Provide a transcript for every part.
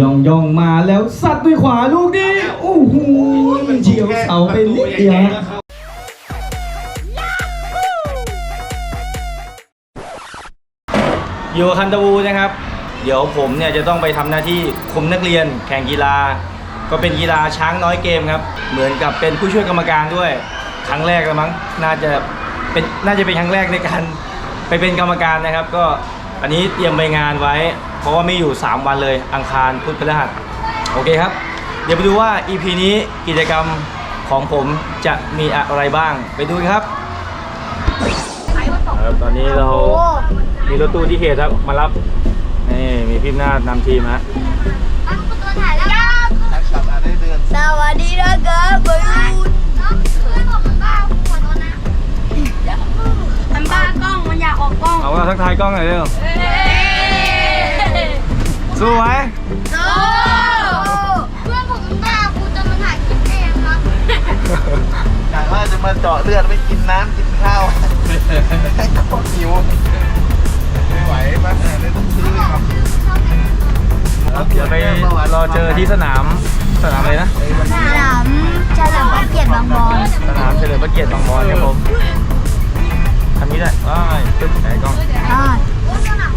ย่องย่องมาแล้วสัดด้วยขวาลูกนี้โอ้โหเฉียวเสาไปนิดเดียวฮะอยู่กับคันตะวูนะครับ เดี๋ยวผมเนี่ยจะต้องไปทำหน้าที่คุมนักเรียน แข่งกีฬา ก็เป็นกีฬาช้างน้อยเกมครับ เหมือนกับเป็นผู้ช่วยกรรมการด้วย ครั้งแรกแล้วมั้งน่าจะเป็นน่าจะเป็นครั้งแรกในการไปเป็นกรรมการนะครับ ก็อันนี้เตรียมไปงานไว้ ราะว่าไม่อยู่ 3 วันเลยอังคารพุธพฤหัสโอเคครับ เดี๋ยวไปดูว่า EP นี้กิจกรรมของผมจะมีอะไรบ้างไปดูกันครับครับ ตอนนี้เรามีรถตู้ที่เขตครับมารับนี่มีพี่นาฏนำทีมฮะสวัสดีนะครับบอลลูนมันบ้ากล้อง มันอยากออกกล้อง เอาว่าทักทายกล้องหน่อยเร็ว สู้ไหมโอ้เพื่อนผมมันบ้ากูจะมาถ่ายคลิปเองครับกะว่าจะมาเจาะเลือดไม่กินน้ำกินข้าวให้เขาหิวไม่ไหวมากเลยต้องซื้อครับเดี๋ยวไปรอเจอที่สนามสนามอะไรนะฉลามฉลามเกียรติบางบอนสนามเฉลิมพระเกียรติบางบอนครับผมทำนี้ได้ว้ายตึ๊บไหนกล้องอ่า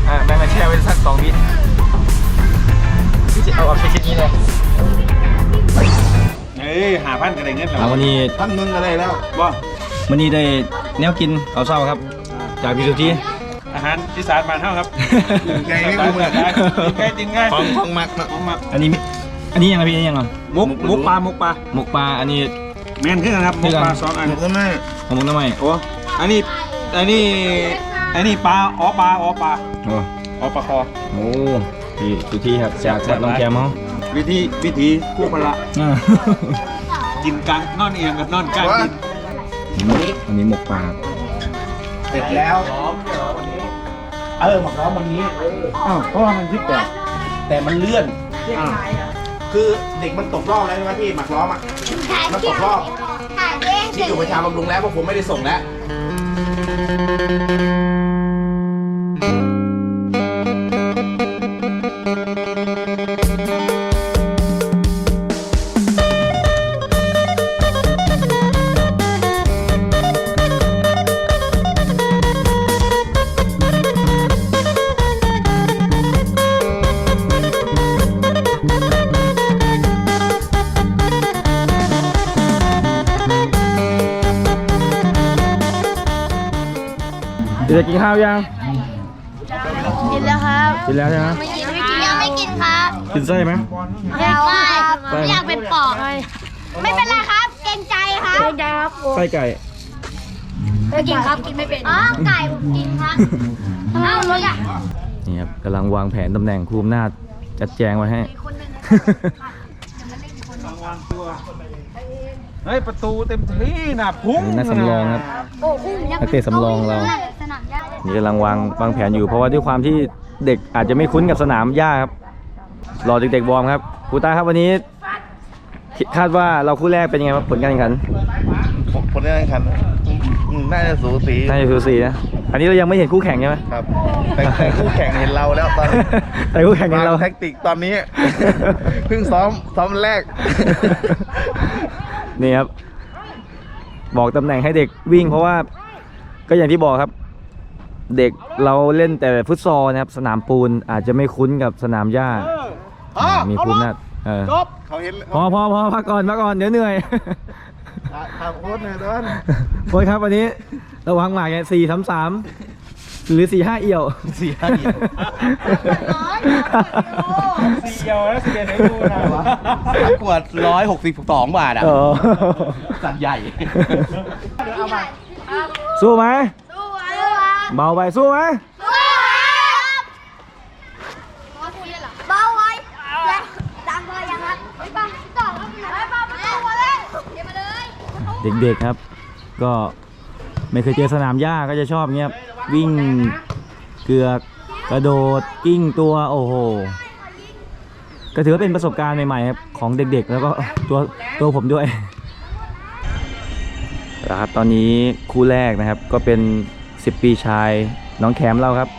อะแม่งมาแช่ไว้สักสองวิ พี่จะเอาเอาเช็ดๆนี้เลยเอ้ยหาพันกันได้เงินเหรอะอวันนี้ท่านมึงอะไรแล้วบ่วันนี้ได้แนวกินเอาเศร้าครับ จากพี่สุธีอาหารที่สารบานเท่าครับไก่ไม่กูเหมือนกินไก่กิง่ายของของมักของมักอันนี้มิอันนี้ยังไงพี่ยังไงมุกมุกปลามุกปลาหมกปลาอันนี้แม่นขึ้นนะครับมุกปลาสองอันหมกก็ไม่ของหมกน้ำไมโอ้อันนี้อันนี้อันนี้ปลาอ๋อปลาอ๋อปลาอ๋อปลาคอโอ้ หพี่สุธีครับจากจากน้องแคมเขาวิธีวิธีคู่พละอ่า กินกลางนอนเอียงกับนอนกลางกินอันนี้หมกปลาเสร็จแล้ว เออหมักล้อมวันนี้อ้าวเพราะว่ามันที่แปดแต่มันเลื่อนคือเด็กมันตกรอบแล้วใช่ไหมพี่หมักล้อมอะ มันตกรอบถ่ายเองที่อยู่ประชาบำรุงแล้วเพราะผมไม่ได้ส่งแล้ว ดี๋ยวจะกินข้าวยัง กินแล้วครับกินแล้วใช่ไหมไม่กินไม่กินยังไม่กินครับกินไส้ไหมแล้วครับไส้ไหมอยากเป็นปอกไม่เป็นไรครับ เกรงใจครับเกรงใจครับไส้ไก่ไม่กินครับกินไม่เป็นอ๋อไก่ผมกินครับเอ้ารถอะนี่ครับกำลังวางแผนตำแหน่งครูอำนาจจัดแจงไว้ให้วางตัว เฮ้ยประตูเต็มที่น่ะพุ่งนี่นักสำรองครับโอ้โหนักเตะสำรองเรา สนามหญ้านี่กำลังวางวางแผนอยู่เพราะว่าด้วยความที่เด็กอาจจะไม่คุ้นกับสนามหญ้าครับรอเด็กๆวอร์มครับครูตาครับวันนี้คิดคาดว่าเราคู่แรกเป็นยังไงครับผลการแข่งขันผลการแข่งขันอืมน่าจะสูสีน่าจะสูสีนะอันนี้เรายังไม่เห็นคู่แข่งใช่ไหม ครับแต่แต่คู่แข่งเห็นเราแล้วตอนนี้ แต่คู่แข่งเห็นเรา วแท็กติกตอนนี้ เพิ่งซ้อมซ้อมแรก นี่ครับ บอกตำแหน่งให้เด็กวิ่งเพราะว่าก็อย่างที่บอกครับ เด็กเราเล่นแต่ฟุตซอลนะครับ สนามปูนอาจจะไม่คุ้นกับสนามหญ้าอ๋อมีคุ้นนะเออจบเขาเห็นพอพอพอพักก่อนพักก่อนเดี๋ยวเหนื่อยทางโค้ชเนี่ยต้นโค้ชครับวันนี้ระวังหมากสี่สามสาม หรือสี่ห้าเอี่ยวสี่ห้าเดียวสี่เดียวแล้วสี่เดียวไหนดูนะขวดร้อยหกสิบสองบาทอะเออสัตว์ใหญ่สู้ไหมสู้ครับเบาไปสู้ไหมสู้ครับเบาไว้และดังพอยังครับไปป่ะต่อครับไปป่ะประตูมาเลยเดี๋ยวมาเลย เด็กๆครับ ก็ ไม่เคยเจอสนามหญ้าก็จะชอบเงี้ยวิ่งเกือกกระโดดกิ้งตัวโอ้โหก็ถือว่าเป็นประสบการณ์ใหม่ๆครับของเด็กๆ แล้วก็ตัวตัวผมด้วยนะครับตอนนี้คู่แรกนะครับก็เป็น 10 ปีชายน้องแคมเราครับ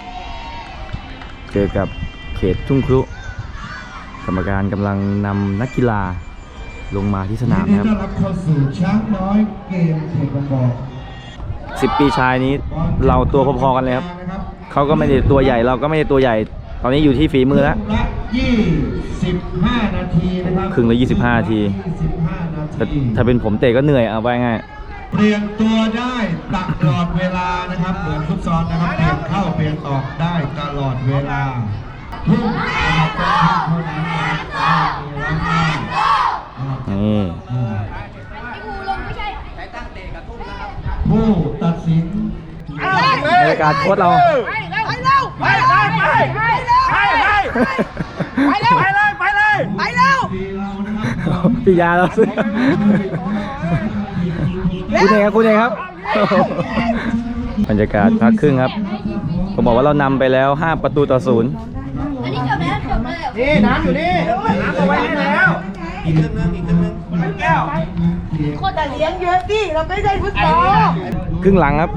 เจอกับเขตทุ่งครุ กรรมการกำลังนำนักกีฬาลงมาที่สนามนะครับต้รับเข้าสู่ช้างน้อยเกมเขตบางบอก 10 ปีชายนี้เราตัวพอๆกันเลยครับนะครับเขาก็ไม่ได้ตัวใหญ่เราก็ไม่ได้ตัวใหญ่ ตอนนี้อยู่ที่ฝีมือแล้วละ25นาทีนะครับครึ่งละ25นาที25นาถ้าทีถ้าเป็นผมเตะก็เหนื่อยเอาไว้ง่ายเปลี่ยนตัวได้ตลอดเวลานะครับเหมือนฟุตซอลนะครับเปลี่ยนเข้าเปลี่ยนออกได้ตลอดเวลาทุ่มนะครับต้องทุ่มเท่านั้นนะครับไม่มีวันหน้านะครับ นี่ ผู้ตัดสินบรรยากาศโค้ชเราพี่ยาเราสิคุณเองครับคุณเองครับ บรรยากาศพักครึ่งครับ ผมบอกว่าเรานำไปแล้ว 5 ประตูต่อศูนย์อันนี้จบแล้วจบเลยนี่น้ำอยู่นี่น้ำเอาไว้ให้แล้วอีกครึ่งนึงอีกครึ่งนึงแก้ว คนแต่เลี้ยงเยอะดิเราไม่ได้ฟุตบอลครึ่งหลังครับ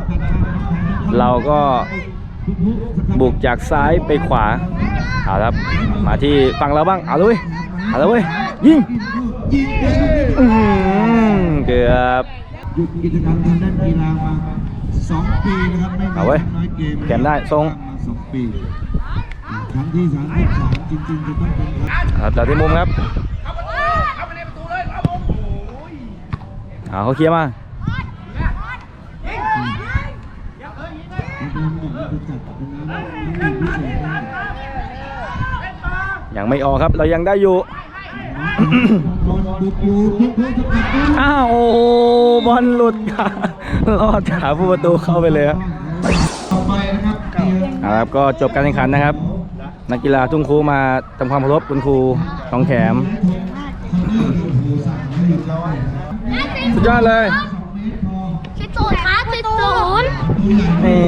เราก็บุกจากซ้ายไปขวาเอาละครับ มาที่ฝั่งเราบ้างเอาเลยเว้ยเอาเลยเว้ยยิงอื้อหือเกือบหยุดกิจกรรมทางด้านกีฬามาสองปีนะครับไม่มีเอาเว้ยน้อยเกมแกมได้ทรงมาสองปีครั้งที่สามสิบสามจริงๆจะต้องเป็นครั้งครับจากที่มุมครับ เอาเขาเคลียร์มายังไม่ออกครับ เรายังได้อยู่อ้าวโอ้โหบอลหลุดค่ะลอดขาผู้ประตูเข้าไปเลยครับต่อไปนะครับเกียร์เอาละครับก็จบการแข่งขันนะครับ นักกีฬาทุ่งครูมาทำความเคารพคุณครูทองแขม สุดยอดเลยคิดศูนย์ครับคิดศูนย์นี่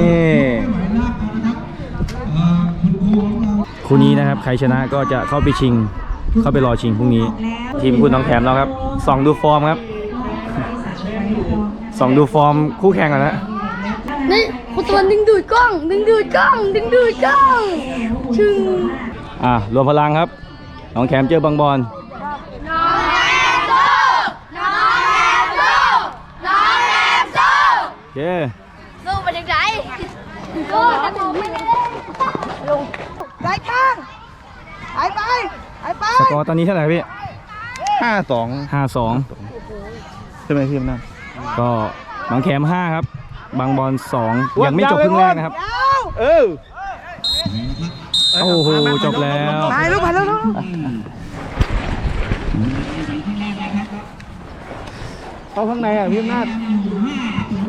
คู่นี้นะครับ ใครชนะก็จะเข้าไปชิง เข้าไปรอชิงพรุ่งนี้ ทีมคุณน้องแถมเราครับส่องดูฟอร์มครับส่องดูฟอร์มคู่แข่งก่อนนะนี่คุณตัวดึงดูดกล้อง ดึงดูดกล้อง ดึงดูดกล้องชึงอะรวมพลังครับน้องแขมเจอบางบอล น้องแอมโซน้องแอมโซน้องแอมโซ โอ เคสู้ไปยังไงก็จะมองไม่ได้ลงได้ข้างไปไปไปไปสกอร์ตอนนี้เท่าไหร่พี่ห้าสองห้าสองใช่ไหมพี่อำนาจก็น้องแขมห้าครับ บางบอลสองยังไม่จบครึ่งแรกนะครับ เออโอ้โหจบแล้วไปลูกไปลูกเข้าข้างในอะพี่อำนาจ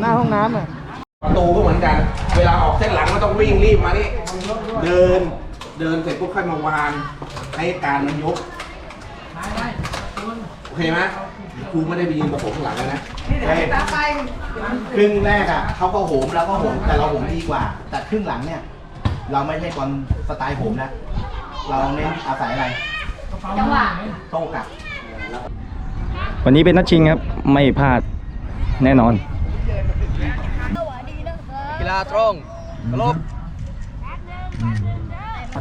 หน้าห้องน้ำอะประตูก็เหมือนกัน เวลาออกเส้นหลังก็ต้องวิ่งรีบมานี่เดินเดินเสร็จปุ๊บค่อยมาวางให้การมันยกโอเคไหมครูไม่ได้ไปยืนประกบข้างหลังเลยนะใช่ครึ่งแรกอะเขาก็โหมเราก็โหมแต่เราโหมดีกว่า แต่ครึ่งหลังเนี่ย เราไม่ใช่บอลสไตล์โหมนะเราเน้นอาศัยอะไรจังหวะโต้กลับวันนี้เป็นนัดชิงครับ ไม่พลาดแน่นอน กีฬาตรงลบ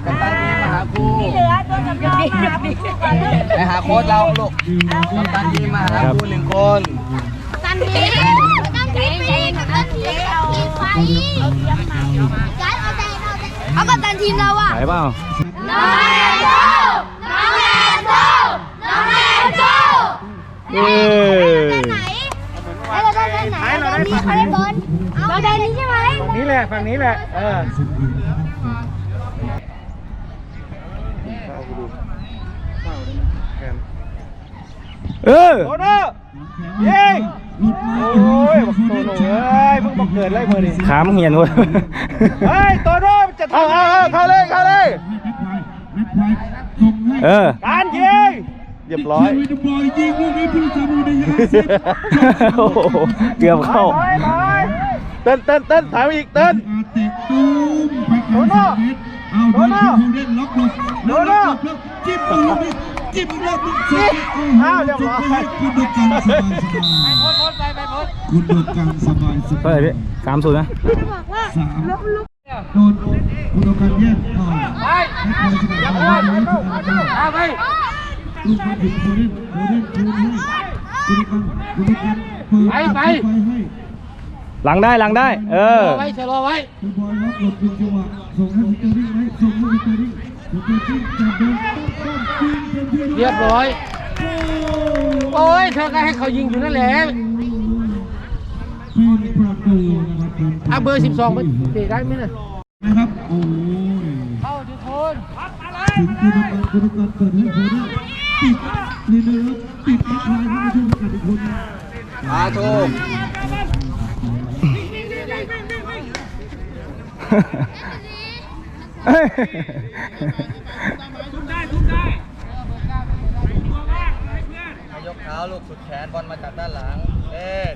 กัปตันทีมมาหาครูเหลือตัวกับยอมมาคู่กันเลยไปหาโค้ชเราลูกกัปตันทีมมาหาครูหนึ่งคนกันทีกันทีปีกันทีเอาทีไฟเอาเทียมมาย้ายเอาใจเอาใจเอากับตันทีมเราอะไหวเปล่า น้องแอนโซน้องแอนโซน้องแอนโซ เย้ ไหนเราได้ไหนเราได้นี้เขาได้บอลเราได้นี้ใช่ไหม นี่ แหละฝั่งนี้แหละ เออเออโตโน่ยิงโอ้ยบอกโตโน่เอ้ยเพิ่งบอกเกิดไรเมื่อดิขามเหียนเว้ยเฮ้ยโตโน่จะเอาเอาเอาเข้าเลยเข้าเลยเออการยิงเรียบร้อยวินบอยยิงลูกนี้ผู้สมุทรยาสิบโอ้โหเกือบเข้าเต้นเต้นเต้นถอยมาอีกเต้นอาเตะตูมไปไกลสามเมตรเอาโดนเขาเล่นล็อกหลบโดนโน่แล้วจิ้มตูมนี่จิ้มแล้วมึงเสร็จอ้าวเรียบร้อยคุณดูกันสบายสบายคุณดูกันสบายสเท่าไหบาร่ยพี่สามศูนย์นะสามโดนคุณโอกันแย่งเข้าให้คอยสกัดเข้าไว้ที่อันเดอร์เอาไปลูกบอลถึงโดเล่นโดเล่นคืนให้คุณโอกันคุณโอกันเปิดอัดเข้าไปให้ หลังได้หลังได้ เออ ไว้ชะลอไว้ คุณบอยล็อกหลบยิงจังหวะส่งให้วิกเตอรี่ไหมส่งให้วิกเตอรี่วิกเตอรี่จับโดนต้นยิงเต็มที่เรียบร้อย โอ้ยเธอก็ให้เขายิงอยู่นั่นแหละเป็นประตูนะครับเป็นอะเบอร์ 12มันเตะได้ไหมน่ะนะครับโอ้ยเข้าทุกคนถึงคุณกรคุณกรเปิดให้โคด้ปิดนี่นะครับปิดทักทายให้ผู้ชมกันอีกคนนะมาโช คยกเท้าลูกสุดแขนบอลมาจากด้านหลังเล่น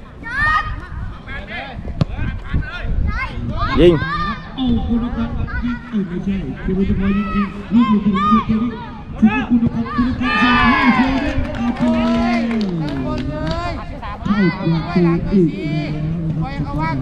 ยิงโอ้คุณกรยิงเอ้ยไม่ใช่คือคุณกรยิงยิงลูกอยู่ถึงสุดตัวนี้ถึงคุณกรคุณกรส่งให้โคด้อาโปเข้าประตูอีกแล้วครับ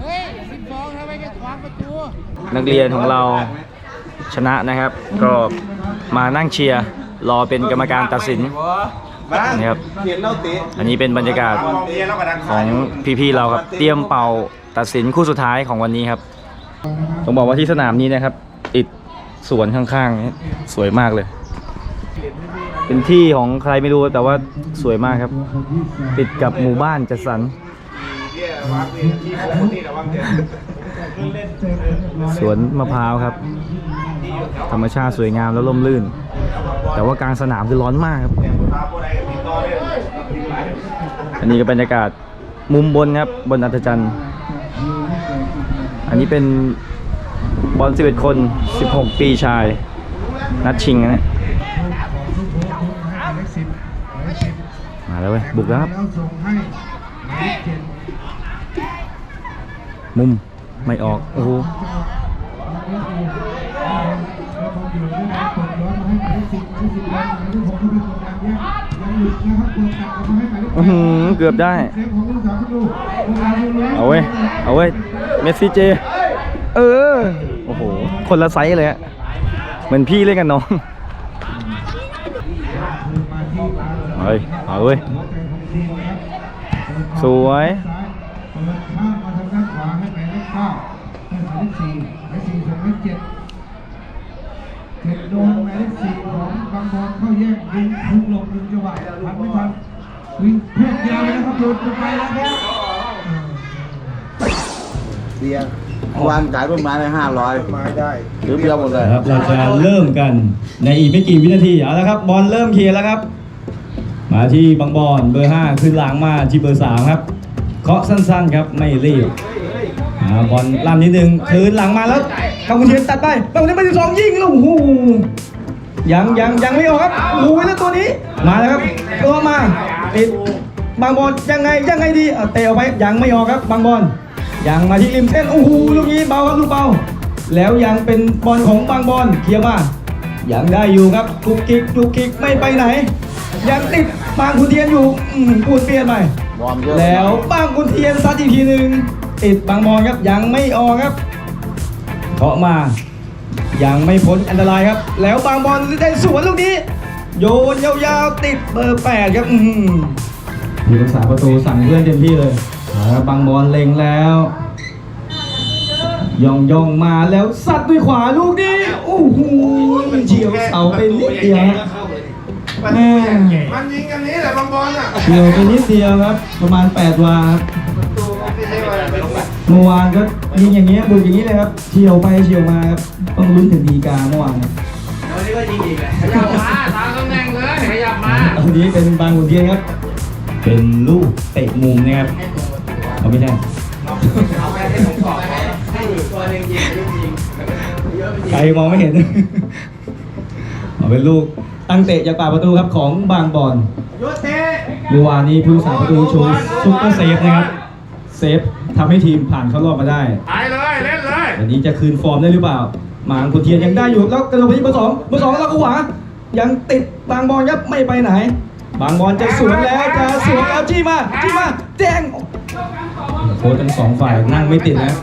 เฮ้ย 12ทำไมแกขวางประตู นักเรียนของเราชนะนะครับ ก็มานั่งเชียร์รอเป็นกรรมการตัดสินนะครับอันนี้เป็นบรรยากาศของพี่ๆเราครับ เตรียมเป่าตัดสินคู่สุดท้ายของวันนี้ครับต้องบอกว่าที่สนามนี้นะครับติดสวนข้างๆนี่สวยมากเลย เป็นที่ของใครไม่รู้แต่ว่าสวยมากครับ ติดกับหมู่บ้านจัดสรร สวนมะพร้าวครับ ธรรมชาติสวยงามแล้วร่มรื่น แต่ว่ากลางสนามคือร้อนมากครับ อันนี้ก็บรรยากาศมุมบนครับบนอัธจันทร์อันนี้เป็นบอล11 คน 16 ปีชาย นัดชิงนะเนี่ยมาแล้วเว้ย บุกแล้วครับ มุม ไม่ออก โอ้โหแล้วบอลอยู่ด้วยนะเปิดย้อนมาให้หมายเกือบได้เอาวทุกลูกผู้สาวทุกลูกเอาเว้ย เอาเว้ย เมสซี่เจ เออ โอ้โห คนละไซส์เลยอะเหมือนพี่เล่นกันน้อง เฮ้ย เอาเว้ย สวย เจ็ดโดนหมายเลขสี่ของบางบอลเข้าแยกยิงพุ่งลบหนึ่งจังหวะทันไม่ทันวิ่งเพียบยาวเลยนะครับหลุดไปแล้วครับเบียร์วันขายต้นไม้ไปห้าร้อยไม้ได้หรือเบียร์หมดเลยครับเราจะเริ่มกันในอีกไม่กี่วินาทีเอาละครับ บอลเริ่มเคลียร์แล้วครับ มาที่บางบอลเบอร์5ขึ้นหลังมาที่เบอร์3ครับเคาะสั้นๆครับไม่รีบ อ่าบอลล่ำนิดนึงคืนหลังมาแล้วกำกุเทียนตัดไปกำกุเทียนไปที่สองยิงแล้วโอ้โหยังยังยังไม่ออกครับโอ้โหแล้วตัวนี้มาแล้วครับตัวมาติดบางบอลยังไงยังไงดีเอาเตะออกไปยังไม่ออกครับบางบอลยังมาที่ริมเส้นโอ้โหลูกนี้เบาครับลูกเบา แล้วยังเป็นบอลของบางบอลเคลียร์มายังได้อยู่ครับกุกกิกกุกกิกไม่ไปไหน ยังติดบางขุนเทียนอยู่อืมปูนเปลี่ยนใหม่บอมเยอะแล้วบางขุนเทียนซัดอีกทีหนึ่ง ติดบางบอลครับยังไม่ออกครับเคาะมายังไม่พ้นอันตรายครับ แล้วบางบอลได้สวนลูกนี้ โยนยาวๆติดเบอร์แปดครับอืมผู้รักษาประตูสั่งเพื่อนเต็มที่เลยเอาละบางบอลเล็งแล้วย่องย่องมาแล้วซัดด้วยขวาลูกนี้โอ้โหเฉียวเสาไปนิดเดียวฮะแม่มันยิงกันนี้แหละบางบอลอะเฉียวไปนิดเดียวครับ ประมาณ 8 วา เป็นแบบเมื่อวานก็ยิงอย่างเงี้ยบุกอย่างนี้เลยครับเฉียวไปเฉียวมาครับต้องลุ้นถึงดีกาเมื่อวานเนี่ยขยับมาตามตำแหน่งเลยขยับมาอันนี้เป็นบางขุนเทียนครับ เป็นลูกเตะมุมนะครับเอาไม่ใช่ใครมองไม่เห็นเอาเป็นลูกตั้งเตะจากปากประตูครับของบางบอลเมื่อวานนี้ผู้สาประตูโชว์ซุปเปอร์เซฟนะครับ เซฟทำให้ทีมผ่านเข้ารอบมาได้ ไปเลยเล่นเลยวันนี้จะคืนฟอร์มได้หรือเปล่า หมางคุณเทียนยังได้อยู่แล้วกระโดดไปที่เบอร์สองเบอร์สองแล้วก็หวายังติดบางบอลครับไม่ไปไหน บางบอลจะสวนแล้วจะสวนแล้วจี้มาจี้มาแดงโค้ชทั้งสองฝ่ายนั่งไม่ติดแล้ว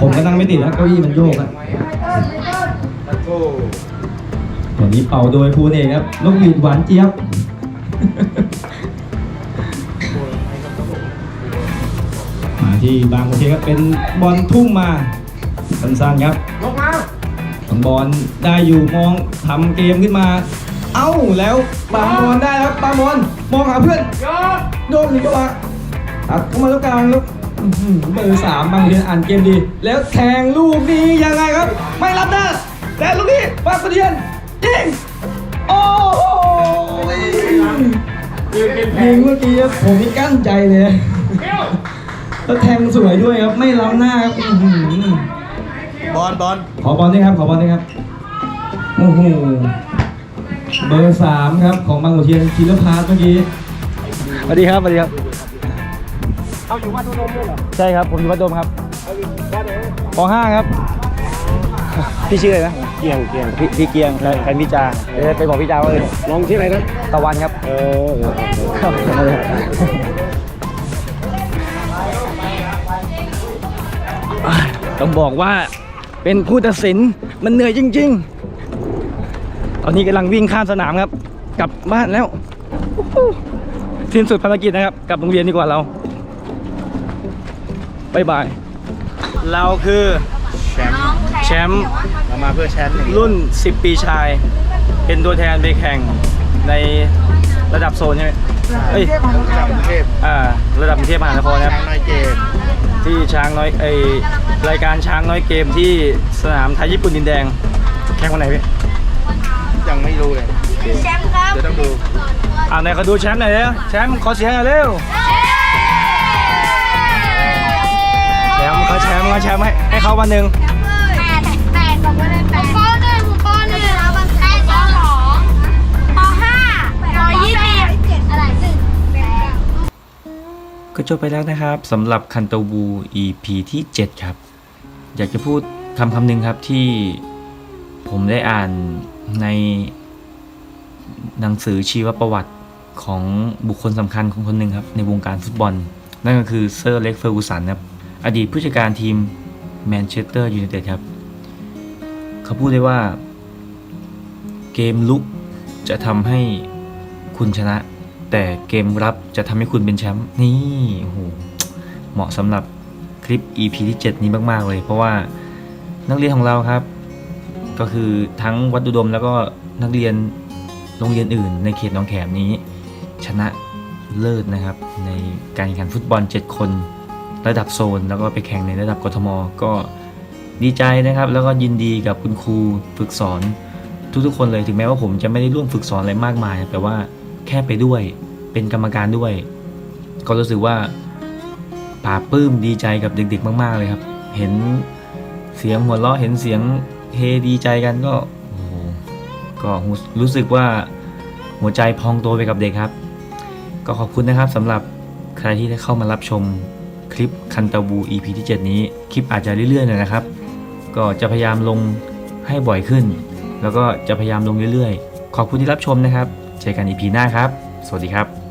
ผมก็นั่งไม่ติดแล้วเก้าอี้มันโยกอะวันนี้เป่าโดยภูเอกครับนกหวีดหวานเจี๊ยบ มาที่บางโอเคครับเป็นบอลทุ่มมาสั้นๆครับลงมาบางบอลได้อยู่มองทำเกมขึ้นมา เอ้าแล้วบางบอลได้ครับบางบอลมองหาเพื่อนโยนโดนหรือเปล่าตัดเข้ามาแล้วกลางแล้วอื้อหือเบอร์สามบางเทียนอ่านเกมดี แล้วแทงลูกนี้ยังไงครับ ไม่รับหน้าแต่ลูกนี้บางเทียนยิงโอ้โหยืนกินแผยิงงเมื่อกี้ผมนี่กั้นใจเลยเอ้ว แล้วแทงสวยด้วยครับ ไม่ล้ำหน้าครับอื้อหือบอลบอลขอบอลด้วยครับ ขอบอลด้วยครับ โอ้โห เบอร์สามครับของบางขุนเทียนคีรพาสเมื่อกี้ สวัสดีครับ สวัสดีครับเอาอยู่วัดอุดมด้วยเหรอใช่ครับ ผมอยู่วัดโดมครับป .5 ครับ พี่ชื่ออะไรนะ เกียงเกียงพี่พี่เกียงแฟนพี่จาเดี๋ยวไปบอกพี่จาว่าเออน้องชื่ออะไรนะ ตะวันครับ เออ ต้องบอกว่าเป็นผู้ตัดสินมันเหนื่อยจริง ๆ ตอนนี้กำลังวิ่งข้ามสนามครับ กลับบ้านแล้วสิ้นสุดภารกิจนะครับ กลับโรงเรียนดีกว่าเราบายบาย เราคือแชมป์แชมป์เรามาเพื่อแชมป์อย่างนี้รุ่น 10 ปีชาย เป็นตัวแทนไปแข่งในระดับโซนใช่ไหมเอ้ยจากกรุงเทพอ่า ระดับกรุงเทพมหานครนะครับ ช้างน้อยเกมที่ช้างน้อยไอรายการช้างน้อยเกมที่สนามไทยญี่ปุ่นดินแดง แข่งวันไหนพี่ยังไม่รู้เลยแชมป์ครับเดี๋ยวต้องดูอ่าไหนเขาดูแชมป์หน่อยเร็วแชมป์ขอเสียงหน่อยเร็วแชมป์เขาแชมป์เขาแชมป์ให้ให้เขาวันหนึ่ง ก็จบไปแล้วนะครับสำหรับคันโตบู EP ที่ 7 ครับ อยากจะพูดคำคำหนึ่งครับที่ผมได้อ่านในหนังสือชีวประวัติของบุคคลสำคัญของคนหนึ่งครับ ในวงการฟุตบอล นั่นก็คือเซอร์เล็กเฟอร์กูสันครับ อดีตผู้จัดการทีมแมนเชสเตอร์ยูไนเต็ดครับ เขาพูดได้ว่า เกมลุกจะทำให้คุณชนะ แต่เกมรับจะทำให้คุณเป็นแชมป์นี่โอ้โหเหมาะสำหรับคลิป EP ที่ 7 นี้มาก ๆ เลย เพราะว่านักเรียนของเราครับ ก็คือทั้งวัดอุดมแล้วก็นักเรียนโรงเรียนอื่น ในเขตหนองแขมนี้ ชนะเลิศนะครับ ในการแข่งขันฟุตบอล 7 คนระดับโซน แล้วก็ไปแข่งในระดับกทม ก็ดีใจนะครับ แล้วก็ยินดีกับคุณครูฝึกสอนทุกๆคนเลยถึงแม้ว่าผมจะไม่ได้ร่วมฝึกสอนอะไรมากมาย แต่ว่า แค่ไปด้วย เป็นกรรมการด้วย ก็รู้สึกว่าปลาปื้มดีใจกับเด็ก ๆ มาก ๆเลยครับ เห็นเสียงหัวเราะเห็นเสียงเฮดีใจกันก็โอ้ก็รู้สึกว่าหัวใจพองโตไปกับเด็กครับ ก็ขอบคุณนะครับสำหรับใครที่ได้เข้ามารับชมคลิปคันตาบู EP ที่ 7 นี้ คลิปอาจจะเรื่อยๆหน่อยนะครับ ก็จะพยายามลงให้บ่อยขึ้น แล้วก็จะพยายามลงเรื่อยๆ ขอบคุณที่รับชมนะครับ เจอกัน EP หน้าครับ สวัสดีครับ